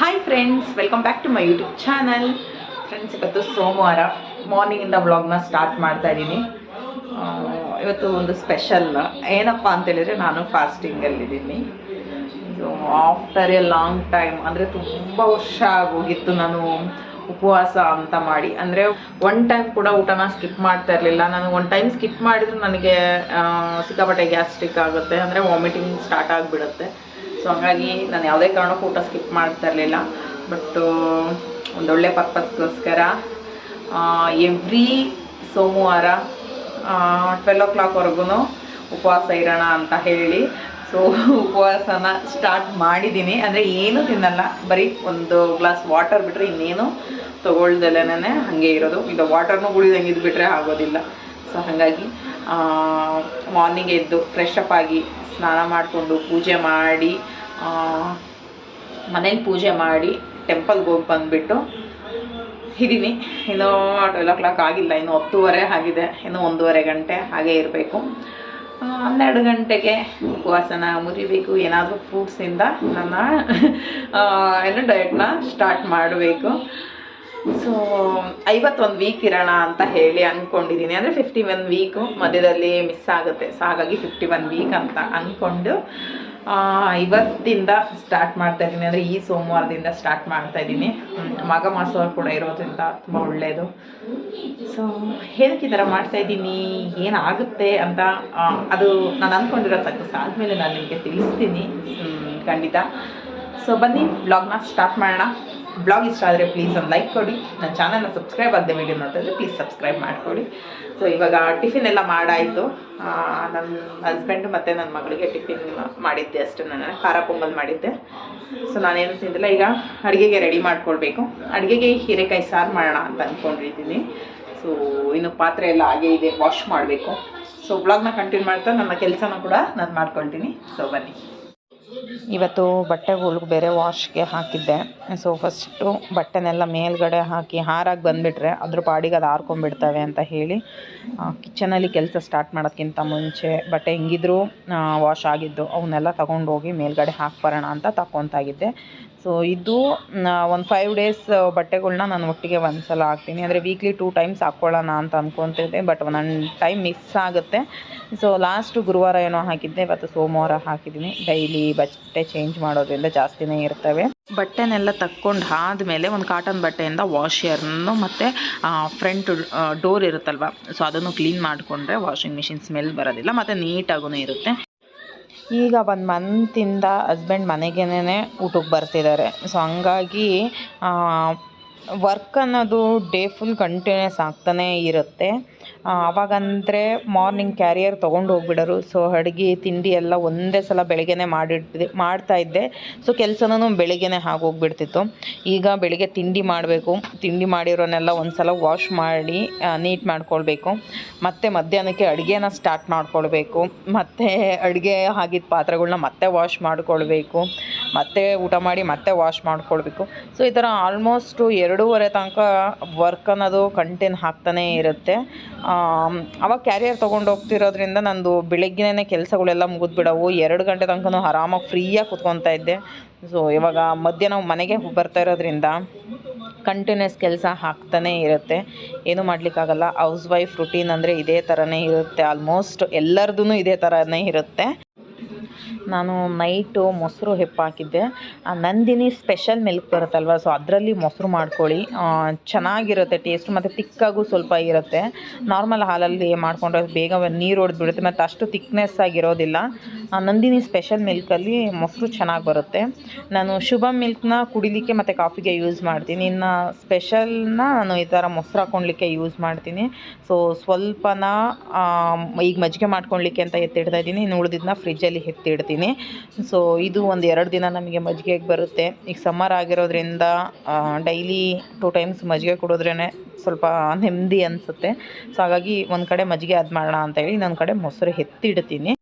Hi friends welcome back to my YouTube channel friends ಇವತ್ತು ಸೋಮವಾರ ಮಾರ್ನಿಂಗಿಂದ ವ್ಲಾಗ್ನ ಸ್ಟಾರ್ಟ್ ಮಾಡ್ತಾ ಇದ್ದೀನಿ. ಇವತ್ತು ಒಂದು ಸ್ಪೆಷಲ್ ಏನಪ್ಪ ಅಂತೇಳಿದರೆ ನಾನು ಫಾಸ್ಟಿಂಗಲ್ಲಿದ್ದೀನಿ so after a long time ಅಂದರೆ ತುಂಬ ವರ್ಷ ಆಗೋಗಿತ್ತು ನಾನು ಉಪವಾಸ ಅಂತ ಮಾಡಿ. ಅಂದರೆ ಒನ್ ಟೈಮ್ ಕೂಡ ಊಟನ ಸ್ಕಿಪ್ ಮಾಡ್ತಾ ಇರಲಿಲ್ಲ. ನಾನು ಒನ್ ಟೈಮ್ ಸ್ಕಿಪ್ ಮಾಡಿದ್ರೆ ನನಗೆ ಸಿಕ್ಕಾಪಟ್ಟೆ ಗ್ಯಾಸ್ಟ್ರಿಕ್ ಆಗುತ್ತೆ. ಅಂದರೆ ವಾಮಿಟಿಂಗ್ ಸ್ಟಾರ್ಟ್ ಆಗಿಬಿಡುತ್ತೆ. ಸೊ ಹಾಗಾಗಿ ನಾನು ಯಾವುದೇ ಕಾರಣಕ್ಕೂ ಊಟ ಸ್ಕಿಪ್ ಮಾಡ್ತಾ ಇರಲಿಲ್ಲ. ಬಟ್ಟು ಒಂದೊಳ್ಳೆ ಪರ್ಪಸ್ಗೋಸ್ಕರ ಎವ್ರಿ ಸೋಮವಾರ ಟ್ವೆಲ್ ಓ ಕ್ಲಾಕ್ವರೆಗೂ ಉಪವಾಸ ಇರೋಣ ಅಂತ ಹೇಳಿ. ಸೊ ಉಪವಾಸನ ಸ್ಟಾರ್ಟ್ ಮಾಡಿದ್ದೀನಿ ಅಂದರೆ ಏನೂ ತಿನ್ನಲ್ಲ. ಬರೀ ಒಂದು ಗ್ಲಾಸ್ ವಾಟರ್ ಬಿಟ್ಟರೆ ಇನ್ನೇನು ತೊಗೊಳ್ದಲ್ಲೇ ಹಾಗೆ ಇರೋದು. ಈಗ ವಾಟರ್ನೂ ಕುಡಿದಂಗೆ ಇದ್ಬಿಟ್ರೆ ಆಗೋದಿಲ್ಲ. ಸೊ ಹಾಗಾಗಿ ಮಾರ್ನಿಂಗ್ ಎದ್ದು ಫ್ರೆಶ್ ಅಪ್ ಆಗಿ ಸ್ನಾನ ಮಾಡಿಕೊಂಡು ಪೂಜೆ ಮಾಡಿ ಮನೇಲಿ ಪೂಜೆ ಮಾಡಿ ಟೆಂಪಲ್ಗೆ ಹೋಗಿ ಬಂದುಬಿಟ್ಟು ಇದ್ದೀನಿ ಇನ್ನೂ ಟ್ವೆಲ್ ಓ ಕ್ಲಾಕ್ ಆಗಿಲ್ಲ, ಇನ್ನು ಹತ್ತುವರೆ ಆಗಿದೆ, ಇನ್ನು ಒಂದೂವರೆ ಗಂಟೆ ಹಾಗೆ ಇರಬೇಕು. ಹನ್ನೆರಡು ಗಂಟೆಗೆ ಉಪವಾಸನ ಮುರಿಬೇಕು, ಏನಾದರೂ ಫ್ರೂಟ್ಸಿಂದ ನನ್ನ ಏನು ಡಯಟ್ನ ಸ್ಟಾರ್ಟ್ ಮಾಡಬೇಕು. ಸೊ ಐವತ್ತೊಂದು ವೀಕ್ ಇರೋಣ ಅಂತ ಹೇಳಿ ಅಂದ್ಕೊಂಡಿದ್ದೀನಿ ಅಂದರೆ ಫಿಫ್ಟಿ ಒನ್ ವೀಕು ಮಧ್ಯದಲ್ಲಿ ಮಿಸ್ ಆಗುತ್ತೆ. ಸೊ ಹಾಗಾಗಿ ಫಿಫ್ಟಿ ಒನ್ ವೀಕ್ ಅಂತ ಅಂದ್ಕೊಂಡು ಇವತ್ತಿಂದ ಸ್ಟಾರ್ಟ್ ಮಾಡ್ತಾ ಇದ್ದೀನಿ. ಅಂದರೆ ಈ ಸೋಮವಾರದಿಂದ ಸ್ಟಾರ್ಟ್ ಮಾಡ್ತಾ ಇದ್ದೀನಿ. ಮಗ ಮಾಘ ಮಾಸ ಕೂಡ ಇರೋದ್ರಿಂದ ತುಂಬ ಒಳ್ಳೆಯದು ಸೊ ಏನಕ್ಕೆ ಈ ಥರ ಮಾಡ್ತಾ ಇದ್ದೀನಿ? ಏನಾಗುತ್ತೆ ಅಂತ ಅದು ನಾನು ಅಂದ್ಕೊಂಡಿರೋ ಸಕ್ಸಸ್ ಆದಮೇಲೆ ನಾನು ನಿಮಗೆ ತಿಳಿಸ್ತೀನಿ. ಖಂಡಿತ. ಸೊ ಬನ್ನಿ ಬ್ಲಾಗ್ನ ಸ್ಟಾರ್ಟ್ ಮಾಡೋಣ. ಬ್ಲಾಗ್ ಇಷ್ಟ ಆದರೆ ಪ್ಲೀಸ್ ಒಂದು ಲೈಕ್ ಕೊಡಿ. ನನ್ನ ಚಾನಲ್ನ ಸಬ್ಸ್ಕ್ರೈಬ್ ಆಗದೆ ವೀಡಿಯೋ ನೋಡಿದ್ರೆ ಪ್ಲೀಸ್ ಸಬ್ಸ್ಕ್ರೈಬ್ ಮಾಡಿಕೊಡಿ. ಸೊ ಇವಾಗ ಟಿಫಿನ್ ಎಲ್ಲ ಮಾಡಾಯಿತು. ನನ್ನ ಹಸ್ಬೆಂಡ್ ಮತ್ತು ನನ್ನ ಮಗಳಿಗೆ ಟಿಫಿನ್ ಮಾಡಿದ್ದೆ ಅಷ್ಟೇ. ನಾನು ಖಾರ ಪೊಂಗಲ್ ಮಾಡಿದ್ದೆ. ಸೊ ನಾನೇನು ತಿಂದಿಲ್ಲ. ಈಗ ಅಡುಗೆಗೆ ರೆಡಿ ಮಾಡ್ಕೊಳ್ಬೇಕು. ಅಡುಗೆಗೆ ಹೀರೆಕಾಯಿ ಸಾರು ಮಾಡೋಣ ಅಂತ ಅಂದ್ಕೊಂಡಿದ್ದೀನಿ ಸೊ ಇನ್ನು ಪಾತ್ರೆ ಎಲ್ಲ ಹಾಗೆ ಇದೆ. ವಾಶ್ ಮಾಡಬೇಕು. ಸೊ ಬ್ಲಾಗ್ನ ಕಂಟಿನ್ಯೂ ಮಾಡ್ತಾ ನನ್ನ ಕೆಲಸನೂ ಕೂಡ ನಾನು ಮಾಡ್ಕೊಳ್ತೀನಿ. ಸೊ ಬನ್ನಿ. ಇವತ್ತು ಬಟ್ಟೆಗಳು ಬೇರೆ ವಾಶ್ಗೆ ಹಾಕಿದ್ದೆ. ಸೊ ಫಸ್ಟು ಬಟ್ಟೆನೆಲ್ಲ ಮೇಲ್ಗಡೆ ಹಾಕಿ ಹಾರಾಗಿ ಬಂದುಬಿಟ್ರೆ ಅದ್ರ ಪಾಡಿಗೆ ಅದು ಹಾರ್ಕೊಂಡ್ಬಿಡ್ತವೆ ಅಂತ ಹೇಳಿ ಕಿಚನಲ್ಲಿ ಕೆಲಸ ಸ್ಟಾರ್ಟ್ ಮಾಡೋದಕ್ಕಿಂತ ಮುಂಚೆ ಬಟ್ಟೆ ಹೆಂಗಿದ್ರು ವಾಶ್ ಆಗಿದ್ದು, ಅವನ್ನೆಲ್ಲ ತಗೊಂಡೋಗಿ ಮೇಲ್ಗಡೆ ಹಾಕ್ಬರೋಣ ಅಂತ ತಗೊತಾಗಿದ್ದೆ ಸೊ ಇದು ಒಂದು ಫೈವ್ ಡೇಸ್ ಬಟ್ಟೆಗಳನ್ನ ನಾನು ಒಟ್ಟಿಗೆ ಒಂದು ಸಲ ಹಾಕ್ತೀನಿ. ಅಂದರೆ ವೀಕ್ಲಿ ಟೂ ಟೈಮ್ಸ್ ಹಾಕ್ಕೊಳ್ಳೋಣ ಅಂತ ಅಂದ್ಕೊತಿದ್ದೆ ಬಟ್ ಒಂದೊಂದು ಟೈಮ್ ಮಿಸ್ ಆಗುತ್ತೆ. ಸೊ ಲಾಸ್ಟ್ ಗುರುವಾರ ಏನೋ ಹಾಕಿದ್ದೆ, ಇವತ್ತು ಸೋಮವಾರ ಹಾಕಿದ್ದೀನಿ. ಡೈಲಿ ಬಟ್ಟೆ ಚೇಂಜ್ ಮಾಡೋದ್ರಿಂದ ಜಾಸ್ತಿನೇ ಇರ್ತವೆ. ಬಟ್ಟೆನೆಲ್ಲ ತಕ್ಕೊಂಡು ಆದಮೇಲೆ ಒಂದು ಕಾಟನ್ ಬಟ್ಟೆಯಿಂದ ವಾಷರ್ನು ಮತ್ತು ಫ್ರಂಟ್ ಡೋರ್ ಇರುತ್ತಲ್ವ, ಸೊ ಅದನ್ನು ಕ್ಲೀನ್ ಮಾಡಿಕೊಂಡ್ರೆ ವಾಷಿಂಗ್ ಮಿಷಿನ್ ಸ್ಮೆಲ್ ಬರೋದಿಲ್ಲ, ಮತ್ತು ನೀಟಾಗೂ ಇರುತ್ತೆ. ಈಗ ಒಂದು ಮಂತಿಂದ ಹಸ್ಬೆಂಡ್ ಮನೆಗೆನೇ ಊಟಕ್ಕೆ ಬರ್ತಿದ್ದಾರೆ ಸೊ ಹಂಗಾಗಿ ವರ್ಕ್ ಅನ್ನೋದು ಡೇ ಫುಲ್ ಕಂಟಿನ್ಯೂಸ್ ಆಗ್ತಾನೇ ಇರುತ್ತೆ. ಆವಾಗಂದರೆ ಮಾರ್ನಿಂಗ್ ಕ್ಯಾರಿಯರ್ ತೊಗೊಂಡು ಹೋಗ್ಬಿಡೋರು. ಸೊ, ಅಡುಗೆ, ತಿಂಡಿ ಎಲ್ಲ ಒಂದೇ ಸಲ ಬೆಳಗ್ಗೆನೇ ಮಾಡಿಡ್ತಿದ್ದೆ ಮಾಡ್ತಾಯಿದ್ದೆ ಸೊ, ಕೆಲಸನೂ ಬೆಳಗ್ಗೆನೇ ಆಗೋಗ್ಬಿಡ್ತಿತ್ತು. ಈಗ ಬೆಳಗ್ಗೆ ತಿಂಡಿ ಮಾಡಬೇಕು. ತಿಂಡಿ ಮಾಡಿರೋನೆಲ್ಲ ಒಂದು ಸಲ ವಾಶ್ ಮಾಡಿ ನೀಟ್ ಮಾಡ್ಕೊಳ್ಬೇಕು. ಮತ್ತು ಮಧ್ಯಾಹ್ನಕ್ಕೆ ಅಡುಗೆನ ಸ್ಟಾರ್ಟ್ ಮಾಡ್ಕೊಳ್ಬೇಕು. ಮತ್ತು ಅಡುಗೆ ಆಗಿದ್ದ ಪಾತ್ರೆಗಳನ್ನ ಮತ್ತೆ ವಾಶ್ ಮಾಡ್ಕೊಳ್ಬೇಕು. ಮತ್ತೆ ಊಟ ಮಾಡಿ, ಮತ್ತೆ ವಾಶ್ ಮಾಡ್ಕೊಳ್ಬೇಕು. ಸೊ ಈ ಥರ ಆಲ್ಮೋಸ್ಟು ಎರಡೂವರೆ ತನಕ ವರ್ಕ್ ಅನ್ನೋದು ಕಂಟಿನ್ ಆಗ್ತಾನೇ ಇರುತ್ತೆ. ಆವಾಗ ಕ್ಯಾರಿಯರ್ ತೊಗೊಂಡು ಹೋಗ್ತಿರೋದ್ರಿಂದ ನಂದು ಬೆಳಗ್ಗೆನೇ ಕೆಲಸಗಳೆಲ್ಲ ಮುಗಿದ್ಬಿಡವು. ಎರಡು ಗಂಟೆ ತನಕ ಆರಾಮಾಗಿ ಫ್ರೀಯಾಗಿ ಕುತ್ಕೊತಾ ಇದ್ದೆ. ಸೊ ಇವಾಗ ಮಧ್ಯಾಹ್ನ ಮನೆಗೆ ಬರ್ತಾ ಇರೋದ್ರಿಂದ ಕಂಟಿನ್ಯೂಸ್ ಕೆಲಸ ಹಾಕ್ತಾನೆ ಇರುತ್ತೆ. ಏನು ಮಾಡಲಿಕ್ಕಾಗಲ್ಲ. ಹೌಸ್ ವೈಫ್ ರುಟೀನ್ ಅಂದರೆ ಇದೇ ಥರನೇ ಇರುತ್ತೆ. ಆಲ್ಮೋಸ್ಟ್ ಎಲ್ಲರದೂ ಇದೇ ಥರನೇ ಇರುತ್ತೆ. ನಾನು ನೈಟು ಮೊಸರು ಹೆಪ್ಪಾಕಿದ್ದೆ. ಆ ನಂದಿನಿ ಸ್ಪೆಷಲ್ ಮಿಲ್ಕ್ ಬರುತ್ತಲ್ವ ಸೊ ಅದರಲ್ಲಿ ಮೊಸರು ಮಾಡ್ಕೊಳ್ಳಿ. ಚೆನ್ನಾಗಿರುತ್ತೆ ಟೇಸ್ಟ್ ಮತ್ತು ತಿಕ್ಕಾಗೂ ಸ್ವಲ್ಪ ಇರುತ್ತೆ. ನಾರ್ಮಲ್ ಹಾಲಲ್ಲಿ ಮಾಡಿಕೊಂಡ್ರೆ ಬೇಗ ನೀರು ಹೊಡೆದ್ಬಿಡುತ್ತೆ ಮತ್ತು ಅಷ್ಟು ತಿಕ್ನೆಸ್ ಆಗಿರೋದಿಲ್ಲ. ಆ, ನಂದಿನಿ ಸ್ಪೆಷಲ್ ಮಿಲ್ಕಲ್ಲಿ ಮೊಸರು ಚೆನ್ನಾಗಿ ಬರುತ್ತೆ. ನಾನು ಶುಭ ಮಿಲ್ಕ್ನ ಕುಡಿಲಿಕ್ಕೆ ಮತ್ತು ಕಾಫಿಗೆ ಯೂಸ್ ಮಾಡ್ತೀನಿ. ಇನ್ನು ಸ್ಪೆಷಲ್ನ ನಾನು ಈ ಥರ ಮೊಸರು ಹಾಕ್ಕೊಳ್ಲಿಕ್ಕೆ ಯೂಸ್ ಮಾಡ್ತೀನಿ. ಸೊ ಸ್ವಲ್ಪನ ಈಗ ಮಜ್ಜಿಗೆ ಮಾಡ್ಕೊಳ್ಲಿಕ್ಕೆ ಅಂತ ಎತ್ತಿಡ್ತಾ ಇದ್ದೀನಿ. ಇನ್ನು ಉಳಿದಿದ್ದನ್ನ ಫ್ರಿಜ್ಜಲ್ಲಿ ಎತ್ತಿಡ್ತೀನಿ. ಸೊ ಇದು ಒಂದು ಎರಡು ದಿನ ನಮಗೆ ಮಜ್ಜಿಗೆಗೆ ಬರುತ್ತೆ. ಈಗ ಸಮ್ಮರ್ ಆಗಿರೋದ್ರಿಂದ ಡೈಲಿ ಟೂ ಟೈಮ್ಸ್ ಮಜ್ಜಿಗೆ ಕುಡಿದ್ರೇ ಸ್ವಲ್ಪ ನೆಮ್ಮದಿ ಅನಿಸುತ್ತೆ. ಸೊ ಹಾಗಾಗಿ ಒಂದು ಕಡೆ ಮಜ್ಜಿಗೆ ಅದು ಮಾಡೋಣ ಅಂತ ಹೇಳಿ ಇನ್ನೊಂದು ಕಡೆ ಮೊಸರು ಎತ್ತಿಡ್ತೀನಿ.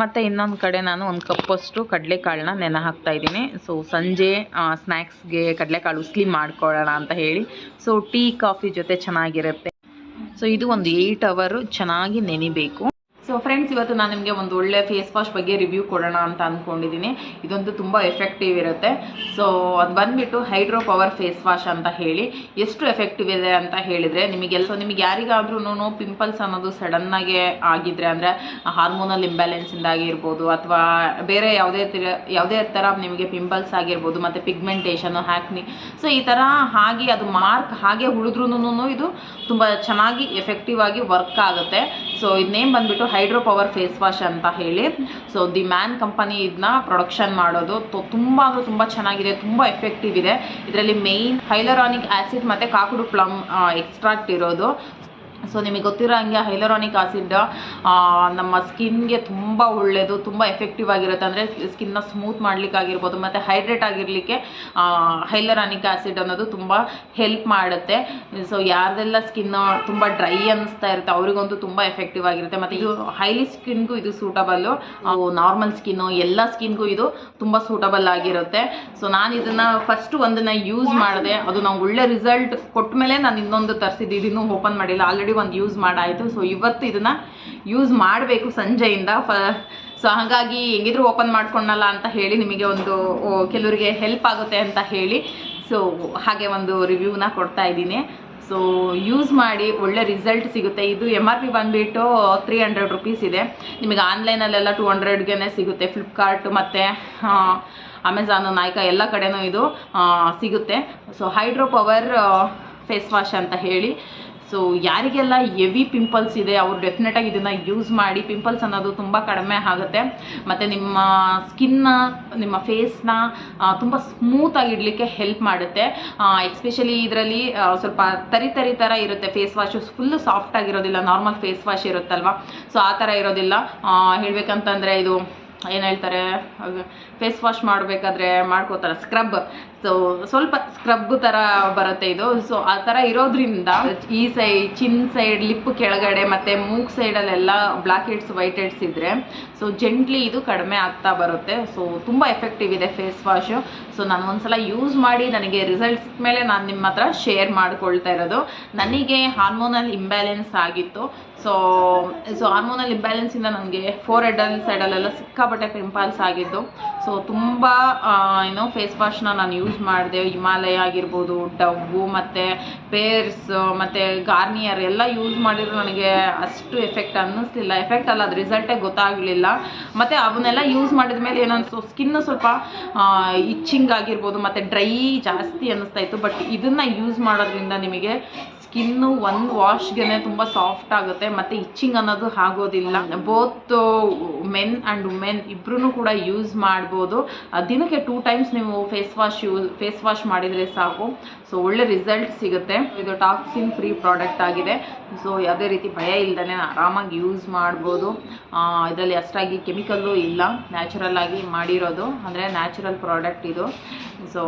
ಮತ್ತು ಇನ್ನೊಂದು ಕಡೆ ನಾನು ಒಂದು ಕಪ್ಪಷ್ಟು ಕಡಲೆಕಾಳನ್ನ ನೆನೆ ಹಾಕ್ತಾ ಇದ್ದೀನಿ. ಸೊ ಸಂಜೆ ಸ್ನ್ಯಾಕ್ಸ್ಗೆ ಕಡಲೆಕಾಳು ಉಸ್ಲಿ ಮಾಡ್ಕೊಳ್ಳೋಣ ಅಂತ ಹೇಳಿ. ಸೊ ಟೀ, ಕಾಫಿ ಜೊತೆ ಚೆನ್ನಾಗಿರುತ್ತೆ. ಸೊ ಇದು ಒಂದು ಏಯ್ಟ್ ಅವರು ಚೆನ್ನಾಗಿ ನೆನಿಬೇಕು. ಸೊ ಫ್ರೆಂಡ್ಸ್ ಇವತ್ತು ನಾನು ನಿಮಗೆ ಒಂದು ಒಳ್ಳೆ ಫೇಸ್ ವಾಶ್ ಬಗ್ಗೆ ರಿವ್ಯೂ ಕೊಡೋಣ ಅಂತ ಅಂದ್ಕೊಂಡಿದ್ದೀನಿ ಇದಂತೂ ತುಂಬ ಎಫೆಕ್ಟಿವ್ ಇರುತ್ತೆ. ಸೊ ಅದು ಬಂದ್ಬಿಟ್ಟು ಹೈಡ್ರೋ ಪವರ್ ಫೇಸ್ ವಾಶ್ ಅಂತ ಹೇಳಿ. ಎಷ್ಟು ಎಫೆಕ್ಟಿವ್ ಇದೆ ಅಂತ ಹೇಳಿದರೆ ನಿಮಗೆಲ್ಲ ಸೊ ನಿಮಗೆ ಯಾರಿಗಾದ್ರೂ ಪಿಂಪಲ್ಸ್ ಅನ್ನೋದು ಸಡನ್ನಾಗಿ ಆಗಿದ್ರೆ ಅಂದರೆ ಹಾರ್ಮೋನಲ್ ಇಂಬ್ಯಾಲೆನ್ಸಿಂದ ಆಗಿರ್ಬೋದು ಅಥವಾ ಬೇರೆ ಯಾವುದೇ ಯಾವುದೇ ಥರ ನಿಮಗೆ ಪಿಂಪಲ್ಸ್ ಆಗಿರ್ಬೋದು, ಮತ್ತು ಪಿಗ್ಮೆಂಟೇಷನು ಹ್ಯಾಕ್ನಿ ಸೊ ಈ ಥರ ಹಾಗೆ ಅದು ಮಾರ್ಕ್ ಹಾಗೆ ಉಳಿದ್ರೂ ಇದು ತುಂಬ ಚೆನ್ನಾಗಿ ಎಫೆಕ್ಟಿವ್ ಆಗಿ ವರ್ಕ್ ಆಗುತ್ತೆ. ಸೊ ಇದು ನೇಮ್ ಬಂದ್ಬಿಟ್ಟು ಹೈಡ್ರೋ ಪವರ್ ಫೇಸ್ ವಾಶ್ ಅಂತ ಹೇಳಿ. ಸೊ ದಿ ಮ್ಯಾನ್ ಕಂಪನಿ ಇದನ್ನ ಪ್ರೊಡಕ್ಷನ್ ಮಾಡೋದು ತುಂಬಾ ಅಂದರೆ ತುಂಬ ಚೆನ್ನಾಗಿದೆ, ತುಂಬ ಎಫೆಕ್ಟಿವ್ ಇದೆ. ಇದರಲ್ಲಿ ಮೇಯ್ನ್ ಹೈಲರಾನಿಕ್ ಆಸಿಡ್ ಮತ್ತೆ ಕಾಕುಡು ಪ್ಲಮ್ ಎಕ್ಸ್ಟ್ರಾಕ್ಟ್ ಇರೋದು. ಸೊ ನಿಮಗೆ ಗೊತ್ತಿರೋ ಹಂಗೆ ಹೈಲರಾನಿಕ್ ಆಸಿಡ್ ನಮ್ಮ ಸ್ಕಿನ್ಗೆ ತುಂಬ ಒಳ್ಳೆಯದು ತುಂಬ ಎಫೆಕ್ಟಿವ್ ಆಗಿರುತ್ತೆ. ಅಂದರೆ ಸ್ಕಿನ್ನ ಸ್ಮೂತ್ ಮಾಡಲಿಕ್ಕಾಗಿರ್ಬೋದು ಮತ್ತು ಹೈಡ್ರೇಟ್ ಆಗಿರಲಿಕ್ಕೆ ಹೈಲರಾನಿಕ್ ಆಸಿಡ್ ಅನ್ನೋದು ತುಂಬ ಹೆಲ್ಪ್ ಮಾಡುತ್ತೆ. ಸೊ ಯಾರ್ದೆಲ್ಲ ಸ್ಕಿನ್ ತುಂಬ ಡ್ರೈ ಅನ್ನಿಸ್ತಾ ಇರುತ್ತೆ, ಅವರಿಗಂತೂ ತುಂಬ ಎಫೆಕ್ಟಿವ್ ಆಗಿರುತ್ತೆ. ಮತ್ತು ಇದು ಹೈಲಿ ಸ್ಕಿನ್ಗೂ ಇದು ಸೂಟಬಲ್ಲು ನಾರ್ಮಲ್ ಸ್ಕಿನ್ನು ಎಲ್ಲ ಸ್ಕಿನ್ಗೂ ಇದು ತುಂಬ ಸೂಟಬಲ್ ಆಗಿರುತ್ತೆ. ಸೊ ನಾನು ಇದನ್ನು ಫಸ್ಟು ಒಂದನ್ನು ಯೂಸ್ ಮಾಡಿದೆ. ಅದು ನಾವು ಒಳ್ಳೆ ರಿಸಲ್ಟ್ ಕೊಟ್ಟ ಮೇಲೆ ನಾನು ಇನ್ನೊಂದು ತರಿಸಿದ್ದು, ಇದನ್ನು ಓಪನ್ ಮಾಡಿಲ್ಲ. ಆಲ್ರೆಡಿ ಒಂದು ಯೂಸ್ ಮಾಡಾಯಿತು. ಸೊ ಇವತ್ತು ಇದನ್ನು ಯೂಸ್ ಮಾಡಬೇಕು ಸಂಜೆಯಿಂದ. ಫ ಸೊ ಹಾಗಾಗಿ ಹೆಂಗಿದ್ರು ಓಪನ್ ಮಾಡ್ಕೊಂಡಲ್ಲ ಅಂತ ಹೇಳಿ ನಿಮಗೆ ಒಂದು ಕೆಲವರಿಗೆ ಹೆಲ್ಪ್ ಆಗುತ್ತೆ ಅಂತ ಹೇಳಿ. ಸೊ ಹಾಗೆ ಒಂದು ರಿವ್ಯೂನ ಕೊಡ್ತಾ ಇದ್ದೀನಿ. ಸೊ ಯೂಸ್ ಮಾಡಿ ಒಳ್ಳೆ ರಿಸಲ್ಟ್ ಸಿಗುತ್ತೆ. ಇದು ಎಂ ಆರ್ ಪಿ ಬಂದುಬಿಟ್ಟು ತ್ರೀ ಹಂಡ್ರೆಡ್ ರುಪೀಸ್ ಇದೆ. ನಿಮಗೆ ಆನ್ಲೈನಲ್ಲೆಲ್ಲ ಟೂ ಹಂಡ್ರೆಡ್ಗೆ ಸಿಗುತ್ತೆ. ಫ್ಲಿಪ್ಕಾರ್ಟ್ ಮತ್ತು ಅಮೆಝಾನು ನಾಯ್ಕ ಎಲ್ಲ ಕಡೆನೂ ಇದು ಸಿಗುತ್ತೆ. So hydro power face wash ಅಂತ ಹೇಳಿ. ಸೊ ಯಾರಿಗೆಲ್ಲ ಹೆವಿ ಪಿಂಪಲ್ಸ್ ಇದೆ, ಅವರು ಡೆಫಿನೆಟಾಗಿ ಇದನ್ನು ಯೂಸ್ ಮಾಡಿ ಪಿಂಪಲ್ಸ್ ಅನ್ನೋದು ತುಂಬ ಕಡಿಮೆ ಆಗುತ್ತೆ. ಮತ್ತು ನಿಮ್ಮ ಸ್ಕಿನ್ನ ನಿಮ್ಮ ಫೇಸ್ನ ತುಂಬ ಸ್ಮೂತಾಗಿ ಇಡಲಿಕ್ಕೆ ಹೆಲ್ಪ್ ಮಾಡುತ್ತೆ. ಎಸ್ಪೆಷಲಿ ಇದರಲ್ಲಿ ಸ್ವಲ್ಪ ತರಿ ತರಿ ಥರ ಇರುತ್ತೆ. ಫೇಸ್ ವಾಶು ಫುಲ್ಲು ಸಾಫ್ಟ್ ಆಗಿರೋದಿಲ್ಲ. ನಾರ್ಮಲ್ ಫೇಸ್ ವಾಶ್ ಇರುತ್ತಲ್ವ? ಸೊ ಆ ಥರ ಇರೋದಿಲ್ಲ. ಹೇಳ್ಬೇಕಂತಂದರೆ ಇದು ಏನು ಹೇಳ್ತಾರೆ ಫೇಸ್ ವಾಶ್ ಮಾಡಬೇಕಾದ್ರೆ ಮಾಡ್ಕೋತಾರೆ ಸ್ಕ್ರಬ್ ಸೊ ಸ್ವಲ್ಪ ಸ್ಕ್ರಬ್ ಥರ ಬರುತ್ತೆ ಇದು. ಸೊ ಆ ಥರ ಇರೋದ್ರಿಂದ ಈ ಸೈಡ್ ಚಿನ್ ಸೈಡ್ ಲಿಪ್ ಕೆಳಗಡೆ ಮತ್ತು ಮೂಗ್ ಸೈಡಲ್ಲೆಲ್ಲ ಬ್ಲ್ಯಾಕ್ ಹೆಡ್ಸ್ ವೈಟ್ ಹೆಡ್ಸ್ ಇದ್ದರೆ ಸೊ ಜೆಂಟ್ಲಿ ಇದು ಕಡಿಮೆ ಆಗ್ತಾ ಬರುತ್ತೆ. ಸೊ ತುಂಬ ಎಫೆಕ್ಟಿವ್ ಇದೆ ಫೇಸ್ ವಾಶು ಸೊ ನಾನು ಒಂದ್ಸಲ ಯೂಸ್ ಮಾಡಿ ನನಗೆ ರಿಸಲ್ಟ್ಸ್ ಮೇಲೆ ನಾನು ನಿಮ್ಮ ಹತ್ರ ಶೇರ್ ಮಾಡ್ಕೊಳ್ತಾ ಇರೋದು. ನನಗೆ ಹಾರ್ಮೋನಲ್ ಇಂಬ್ಯಾಲೆನ್ಸ್ ಆಗಿತ್ತು. ಸೊ ಸೊ ಹಾರ್ಮೋನಲ್ ಇಂಬ್ಯಾಲೆನ್ಸಿಂದ ನನಗೆ ಫೋರ್ ಹೆಡಲ್ ಸೈಡಲ್ಲೆಲ್ಲ ಸಿಕ್ಕಾಪಟ್ಟೆ ಪಿಂಪಲ್ಸ್ ಆಗಿದ್ದು. ಸೊ ತುಂಬ ಏನು ಫೇಸ್ ವಾಶ್ನ ನಾನು ಯೂಸ್ ಮಾಡಿದೆ. ಹಿಮಾಲಯ ಆಗಿರ್ಬೋದು, ಡವ್ವು ಮತ್ತು ಪೇರ್ಸ್ ಮತ್ತು ಗಾರ್ನಿಯರ್ ಎಲ್ಲ ಯೂಸ್ ಮಾಡಿದ್ರು ನನಗೆ ಅಷ್ಟು ಎಫೆಕ್ಟ್ ಅನ್ನಿಸ್ಲಿಲ್ಲ. ಎಫೆಕ್ಟ್ ಅಲ್ಲ, ಅದು ರಿಸಲ್ಟೇ ಗೊತ್ತಾಗಲಿಲ್ಲ. ಮತ್ತು ಅವನ್ನೆಲ್ಲ ಯೂಸ್ ಮಾಡಿದ ಮೇಲೆ ಏನೋ ಸ್ಕಿನ್ ಸ್ವಲ್ಪ ಇಚ್ಚಿಂಗ್ ಆಗಿರ್ಬೋದು, ಮತ್ತು ಡ್ರೈ ಜಾಸ್ತಿ ಅನ್ನಿಸ್ತಾ ಇತ್ತು. ಬಟ್ ಇದನ್ನು ಯೂಸ್ ಮಾಡೋದ್ರಿಂದ ನಿಮಗೆ ಸ್ಕಿನ್ನು ಒಂದು ವಾಶ್ಗೆ ತುಂಬ ಸಾಫ್ಟ್ ಆಗುತ್ತೆ, ಮತ್ತು ಇಚ್ಚಿಂಗ್ ಅನ್ನೋದು ಆಗೋದಿಲ್ಲ. ಬೋತ್ ಮೆನ್ ಆ್ಯಂಡ್ ವುಮೆನ್ ಇಬ್ಬರೂ ಕೂಡ ಯೂಸ್ ಮಾಡ್ಬೋದು. ದಿನಕ್ಕೆ ಟೂ ಟೈಮ್ಸ್ ನೀವು face wash use face wash ಮಾಡಿದರೆ ಸಾಕು. ಸೊ ಒಳ್ಳೆ ರಿಸಲ್ಟ್ ಸಿಗುತ್ತೆ. ಇದು ಟಾಕ್ಸಿನ್ ಫ್ರೀ ಪ್ರಾಡಕ್ಟ್ ಆಗಿದೆ. ಸೊ ಯಾವುದೇ ರೀತಿ ಭಯ ಇಲ್ಲದೇ ಆರಾಮಾಗಿ ಯೂಸ್ ಮಾಡ್ಬೋದು. ಇದರಲ್ಲಿ ಅಷ್ಟಾಗಿ ಕೆಮಿಕಲ್ಲು ಇಲ್ಲ. ನ್ಯಾಚುರಲ್ ಆಗಿ ಮಾಡಿರೋದು. ಅಂದರೆ ನ್ಯಾಚುರಲ್ ಪ್ರಾಡಕ್ಟ್ ಇದು. ಸೊ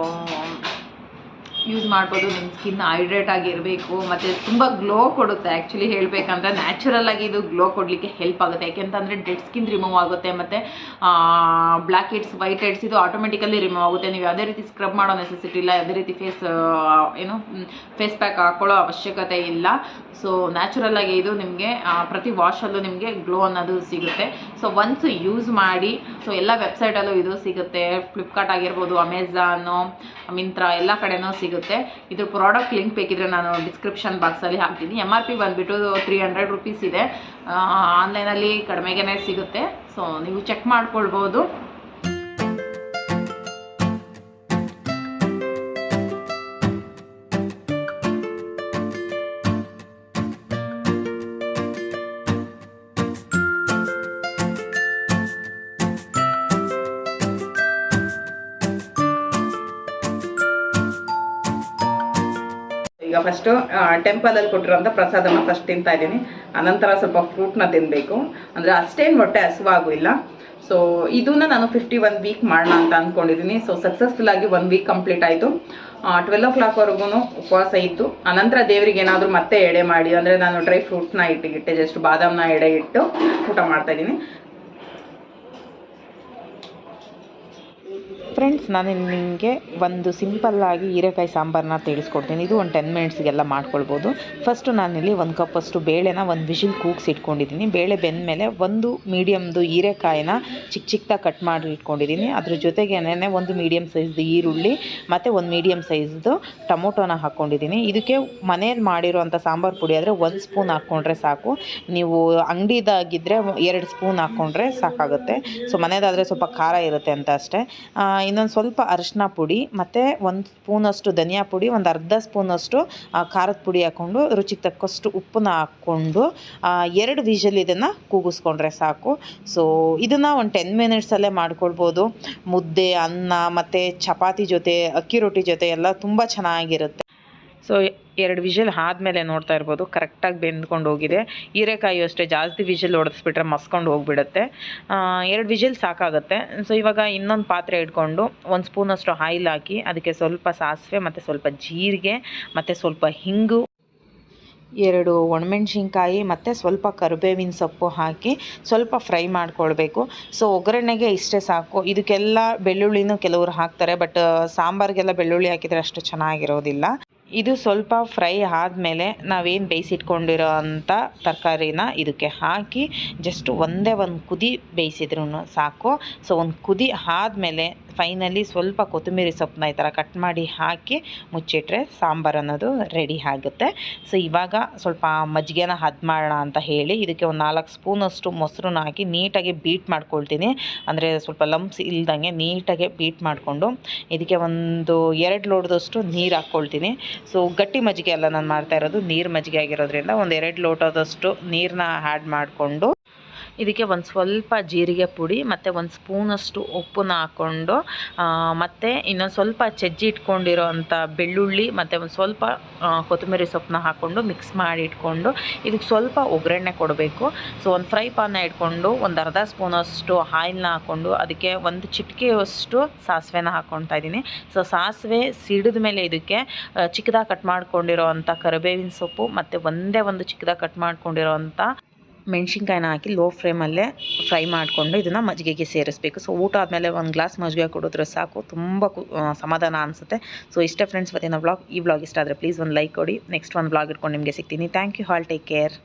ಯೂಸ್ ಮಾಡ್ಬೋದು ನಿಮ್ಮ ಸ್ಕಿನ್ ಹೈಡ್ರೇಟ್ ಆಗಿರಬೇಕು, ಮತ್ತು ತುಂಬ ಗ್ಲೋ ಕೊಡುತ್ತೆ. ಆ್ಯಕ್ಚುಲಿ ಹೇಳಬೇಕಂದ್ರೆ ನ್ಯಾಚುರಲ್ ಆಗಿ ಇದು ಗ್ಲೋ ಕೊಡಲಿಕ್ಕೆ ಹೆಲ್ಪ್ ಆಗುತ್ತೆ. ಯಾಕೆಂತಂದರೆ ಡೆಡ್ ಸ್ಕಿನ್ ರಿಮೂವ್ ಆಗುತ್ತೆ, ಮತ್ತು ಬ್ಲ್ಯಾಕ್ ಹೆಡ್ಸ್ ವೈಟ್ ಹೆಡ್ಸ್ ಇದು ಆಟೋಮೆಟಿಕಲಿ ರಿಮೂವ್ ಆಗುತ್ತೆ. ನೀವು ಯಾವುದೇ ರೀತಿ ಸ್ಕ್ರಬ್ ಮಾಡೋ ನೆಸೆಸಿಟಿ ಇಲ್ಲ, ಯಾವುದೇ ರೀತಿ ಫೇಸ್ ಏನು ಫೇಸ್ ಪ್ಯಾಕ್ ಹಾಕೊಳ್ಳೋ ಅವಶ್ಯಕತೆ ಇಲ್ಲ. ಸೊ ನ್ಯಾಚುರಲ್ ಆಗಿ ಇದು ನಿಮಗೆ ಪ್ರತಿ ವಾಶಲ್ಲೂ ನಿಮಗೆ ಗ್ಲೋ ಅನ್ನೋದು ಸಿಗುತ್ತೆ. ಸೊ ಒನ್ಸ್ ಯೂಸ್ ಮಾಡಿ ಸೊ ಎಲ್ಲ ವೆಬ್ಸೈಟಲ್ಲೂ ಇದು ಸಿಗುತ್ತೆ. ಫ್ಲಿಪ್ಕಾರ್ಟ್ ಆಗಿರ್ಬೋದು ಅಮೆಝಾನು ಮಿಂತ್ರಾ ಎಲ್ಲ ಕಡೆನೂ ಸಿಗುತ್ತೆ. ಇದ್ರ ಪ್ರಾಡಕ್ಟ್ ಲಿಂಕ್ ಬೇಕಿದ್ರೆ ನಾನು ಡಿಸ್ಕ್ರಿಪ್ಷನ್ ಬಾಕ್ಸಲ್ಲಿ ಹಾಕ್ತೀನಿ. ಎಂ ಆರ್ ಪಿ ಬಂದುಬಿಟ್ಟು ತ್ರೀ ಹಂಡ್ರೆಡ್ ರುಪೀಸ್ ಇದೆ. ಆನ್ಲೈನಲ್ಲಿ ಕಡಿಮೆಗೇ ಸಿಗುತ್ತೆ. ಸೊ ನೀವು ಚೆಕ್ ಮಾಡ್ಕೊಳ್ಬೋದು. ಈಗ ಫಸ್ಟು ಟೆಂಪಲಲ್ಲಿ ಕೊಟ್ಟಿರೋಂಥ ಪ್ರಸಾದನ ಫಸ್ಟ್ ತಿಂತಾ ಇದ್ದೀನಿ. ಅನಂತರ ಸ್ವಲ್ಪ ಫ್ರೂಟ್ನ ತಿನ್ನಬೇಕು ಅಂದರೆ ಅಷ್ಟೇನು ಹೊಟ್ಟೆ ಹಸುವಾಗೂ ಇಲ್ಲ ಸೊ ಇದನ್ನ ನಾನು ಫಿಫ್ಟಿ ಒನ್ ವೀಕ್ ಮಾಡೋಣ ಅಂತ ಅಂದ್ಕೊಂಡಿದ್ದೀನಿ ಸೊ ಸಕ್ಸಸ್ಫುಲ್ ಆಗಿ ಒನ್ ವೀಕ್ ಕಂಪ್ಲೀಟ್ ಆಯಿತು. ಟ್ವೆಲ್ ಓ ಕ್ಲಾಕ್ವರೆಗೂ ಉಪವಾಸ ಇತ್ತು. ಅನಂತರ ದೇವರಿಗೆ ಏನಾದರೂ ಮತ್ತೆ ಎಡೆ ಮಾಡಿ, ಅಂದರೆ ನಾನು ಡ್ರೈ ಫ್ರೂಟ್ಸ್ನ ಇಟ್ಟೆ ಜಸ್ಟ್ ಬಾದಾಮ್ನ ಎಡೆ ಇಟ್ಟು ಊಟ ಮಾಡ್ತಾ ಇದ್ದೀನಿ ಫ್ರೆಂಡ್ಸ್ ನಾನು ನಿಮಗೆ ಒಂದು ಸಿಂಪಲ್ಲಾಗಿ ಹೀರೆಕಾಯಿ ಸಾಂಬಾರನ್ನ ತಿಳಿಸ್ಕೊಡ್ತೀನಿ. ಇದು ಒಂದು ಟೆನ್ ಮಿನಿಟ್ಸ್ಗೆಲ್ಲ ಮಾಡ್ಕೊಳ್ಬೋದು. ಫಸ್ಟು ನಾನಿಲ್ಲಿ ಒಂದು ಕಪ್ಪಷ್ಟು ಬೇಳೆನ ಒಂದು ವಿಷಿಲ್ ಕೂಗ್ಸಿ ಇಟ್ಕೊಂಡಿದ್ದೀನಿ. ಬೇಳೆ ಬೆಂದ ಮೇಲೆ ಒಂದು ಮೀಡಿಯಮ್ದು ಹೀರೆಕಾಯಿನ ಚಿಕ್ಕ ಚಿಕ್ಕದಾಗಿ ಕಟ್ ಮಾಡಿ ಇಟ್ಕೊಂಡಿದ್ದೀನಿ ಅದ್ರ ಜೊತೆಗೇನೆ ಒಂದು ಮೀಡಿಯಮ್ ಸೈಜ್ದು ಈರುಳ್ಳಿ, ಮತ್ತು ಒಂದು ಮೀಡಿಯಮ್ ಸೈಜ್ದು ಟೊಮೊಟೊನ ಹಾಕ್ಕೊಂಡಿದ್ದೀನಿ ಇದಕ್ಕೆ ಮನೇಲಿ ಮಾಡಿರೋಂಥ ಸಾಂಬಾರು ಪುಡಿ ಆದರೆ ಒಂದು ಸ್ಪೂನ್ ಹಾಕ್ಕೊಂಡ್ರೆ ಸಾಕು. ನೀವು ಅಂಗಡಿದಾಗಿದ್ದರೆ ಎರಡು ಸ್ಪೂನ್ ಹಾಕ್ಕೊಂಡ್ರೆ ಸಾಕಾಗುತ್ತೆ. ಸೊ ಮನೆಯದಾದರೆ ಸ್ವಲ್ಪ ಖಾರ ಇರುತ್ತೆ ಅಂತ ಅಷ್ಟೇ. ಇನ್ನೊಂದು ಸ್ವಲ್ಪ ಅರಿಶಿನ ಪುಡಿ, ಮತ್ತು ಒಂದು ಸ್ಪೂನಷ್ಟು ಧನಿಯಾ ಪುಡಿ, ಒಂದು ಅರ್ಧ ಸ್ಪೂನಷ್ಟು ಖಾರದ ಪುಡಿ ಹಾಕ್ಕೊಂಡು ರುಚಿಗೆ ತಕ್ಕಷ್ಟು ಉಪ್ಪನ್ನ ಹಾಕ್ಕೊಂಡು ಎರಡು ವಿಷಲ್ ಇದನ್ನು ಕೂಗಿಸ್ಕೊಂಡ್ರೆ ಸಾಕು. ಸೊ ಇದನ್ನು ಒಂದು ಟೆನ್ ಮಿನಿಟ್ಸಲ್ಲೇ ಮಾಡ್ಕೊಳ್ಬೋದು. ಮುದ್ದೆ, ಅನ್ನ, ಮತ್ತು ಚಪಾತಿ ಜೊತೆ, ಅಕ್ಕಿ ರೊಟ್ಟಿ ಜೊತೆ ಎಲ್ಲ ತುಂಬ ಚೆನ್ನಾಗಿರುತ್ತೆ. ಸೊ ಎರಡು ವಿಷಲ್ ಆದಮೇಲೆ ನೋಡ್ತಾ ಇರ್ಬೋದು ಕರೆಕ್ಟಾಗಿ ಬೆಂದ್ಕೊಂಡು ಹೋಗಿದೆ. ಹೀರೆಕಾಯಿ ಅಷ್ಟೇ, ಜಾಸ್ತಿ ವಿಷಲ್ ಹೊಡೆಸ್ಬಿಟ್ರೆ ಮಸ್ಕೊಂಡು ಹೋಗ್ಬಿಡುತ್ತೆ. ಎರಡು ವಿಷಲ್ ಸಾಕಾಗುತ್ತೆ. ಸೊ ಇವಾಗ ಇನ್ನೊಂದು ಪಾತ್ರೆ ಇಟ್ಕೊಂಡು ಒಂದು ಸ್ಪೂನಷ್ಟು ಆಯಿಲ್ ಹಾಕಿ ಅದಕ್ಕೆ ಸ್ವಲ್ಪ ಸಾಸಿವೆ ಮತ್ತು ಸ್ವಲ್ಪ ಜೀರಿಗೆ ಮತ್ತು ಸ್ವಲ್ಪ ಹಿಂಗು, ಎರಡು ಒಣಮೆಣ್ಸಿನ್ಕಾಯಿ ಮತ್ತು ಸ್ವಲ್ಪ ಕರಿಬೇವಿನ ಸೊಪ್ಪು ಹಾಕಿ ಸ್ವಲ್ಪ ಫ್ರೈ ಮಾಡ್ಕೊಳ್ಬೇಕು. ಸೊ ಒಗ್ಗರಣೆಗೆ ಇಷ್ಟೇ ಸಾಕು. ಇದಕ್ಕೆಲ್ಲ ಬೆಳ್ಳುಳ್ಳಿನೂ ಕೆಲವರು ಹಾಕ್ತಾರೆ ಬಟ್ ಸಾಂಬಾರಿಗೆಲ್ಲ ಬೆಳ್ಳುಳ್ಳಿ ಹಾಕಿದರೆ ಅಷ್ಟು ಚೆನ್ನಾಗಿರೋದಿಲ್ಲ. ಇದು ಸ್ವಲ್ಪ ಫ್ರೈ ಆದಮೇಲೆ ನಾವೇನು ಬೇಯಿಸಿಟ್ಕೊಂಡಿರೋ ಅಂಥ ತರಕಾರಿನ ಇದಕ್ಕೆ ಹಾಕಿ ಜಸ್ಟ್ ಒಂದೇ ಒಂದು ಕುದಿ ಬೇಯಿಸಿದ್ರೂ ಸಾಕು. ಸೊ ಒಂದು ಕುದಿ ಆದಮೇಲೆ ಫೈನಲಿ ಸ್ವಲ್ಪ ಕೊತ್ತಂಬರಿ ಸೊಪ್ಪನ್ನ ಈ ಥರ ಕಟ್ ಮಾಡಿ ಹಾಕಿ ಮುಚ್ಚಿಟ್ರೆ ಸಾಂಬಾರು ಅನ್ನೋದು ರೆಡಿ ಆಗುತ್ತೆ. ಸೊ, ಇವಾಗ ಸ್ವಲ್ಪ ಮಜ್ಜಿಗೆನ ಹದ್ ಮಾಡೋಣ ಅಂತ ಹೇಳಿ ಇದಕ್ಕೆ ಒಂದು ನಾಲ್ಕು ಸ್ಪೂನಷ್ಟು ಮೊಸರನ್ನ ಹಾಕಿ ನೀಟಾಗಿ ಬೀಟ್ ಮಾಡ್ಕೊಳ್ತೀನಿ. ಅಂದರೆ ಸ್ವಲ್ಪ ಲಂಪ್ಸ್ ಇಲ್ದಂಗೆ ನೀಟಾಗಿ ಬೀಟ್ ಮಾಡಿಕೊಂಡು ಇದಕ್ಕೆ ಒಂದು ಎರಡು ಲೋಟದಷ್ಟು ನೀರು ಹಾಕ್ಕೊಳ್ತೀನಿ. ಸೊ, ಗಟ್ಟಿ ಮಜ್ಜಿಗೆ ಎಲ್ಲ ನಾನು ಮಾಡ್ತಾ ಇರೋದು. ನೀರು ಮಜ್ಜಿಗೆ ಆಗಿರೋದ್ರಿಂದ ಒಂದು ಎರಡು ಲೋಟದಷ್ಟು ನೀರನ್ನ ಆ್ಯಡ್ ಮಾಡಿಕೊಂಡು ಇದಕ್ಕೆ ಒಂದು ಸ್ವಲ್ಪ ಜೀರಿಗೆ ಪುಡಿ, ಮತ್ತು ಒಂದು ಸ್ಪೂನಷ್ಟು ಉಪ್ಪನ್ನ ಹಾಕ್ಕೊಂಡು ಮತ್ತು ಇನ್ನೊಂದು ಸ್ವಲ್ಪ ಚಜ್ಜಿ ಇಟ್ಕೊಂಡಿರೋ ಅಂಥ ಬೆಳ್ಳುಳ್ಳಿ, ಮತ್ತು ಒಂದು ಸ್ವಲ್ಪ ಕೊತ್ತಂಬರಿ ಸೊಪ್ಪನ್ನ ಹಾಕ್ಕೊಂಡು ಮಿಕ್ಸ್ ಮಾಡಿ ಇಟ್ಕೊಂಡು ಇದಕ್ಕೆ ಸ್ವಲ್ಪ ಒಗ್ಗರಣೆ ಕೊಡಬೇಕು. ಸೊ ಒಂದು ಫ್ರೈ ಪಾನ್ನ ಇಟ್ಕೊಂಡು ಒಂದು ಅರ್ಧ ಸ್ಪೂನಷ್ಟು ಆಯಿಲ್ನ ಹಾಕ್ಕೊಂಡು ಅದಕ್ಕೆ ಒಂದು ಚಿಟಿಕೆಯಷ್ಟು ಸಾಸಿವೆನ ಹಾಕ್ಕೊಳ್ತಾ ಇದ್ದೀನಿ. ಸೊ ಸಾಸಿವೆ ಸಿಡಿದ ಮೇಲೆ ಇದಕ್ಕೆ ಚಿಕ್ಕದಾಗಿ ಕಟ್ ಮಾಡ್ಕೊಂಡಿರೋ ಅಂಥ ಕರಿಬೇವಿನ ಸೊಪ್ಪು, ಮತ್ತು ಒಂದೇ ಒಂದು ಚಿಕ್ಕದಾಗಿ ಕಟ್ ಮಾಡ್ಕೊಂಡಿರೋ ಅಂಥ ಮೆಣ್ಸಿನ್ಕಾಯಿನ ಹಾಕಿ ಲೋ ಫ್ಲೇಮಲ್ಲೇ ಫ್ರೈ ಮಾಡಿಕೊಂಡು ಇದನ್ನು ಮಜ್ಜಿಗೆಗೆ ಸೇರಿಸಬೇಕು. ಸೊ ಊಟ ಆದಮೇಲೆ ಒಂದು ಗ್ಲಾಸ್ ಮಜ್ಜಿಗೆ ಕುಡಿದ್ರೆ ಸಾಕು. ತುಂಬ ಸಮಾಧಾನ ಅನಿಸುತ್ತೆ. ಸೊ ಇಷ್ಟೇ ಫ್ರೆಂಡ್ಸ್ ಇವತ್ತಿನ ವ್ಲಾಗ್ ಈ ವ್ಲಾಗ್ ಇಷ್ಟ ಆದರೆ ಪ್ಲೀಸ್ ಒಂದು ಲೈಕ್ ಕೊಡಿ. ನೆಕ್ಸ್ಟ್ ಒಂದು ವ್ಲಾಗ್ ಇಟ್ಕೊಂಡು ನಿಮಗೆ ಸಿಗ್ತೀನಿ. Thank you all take care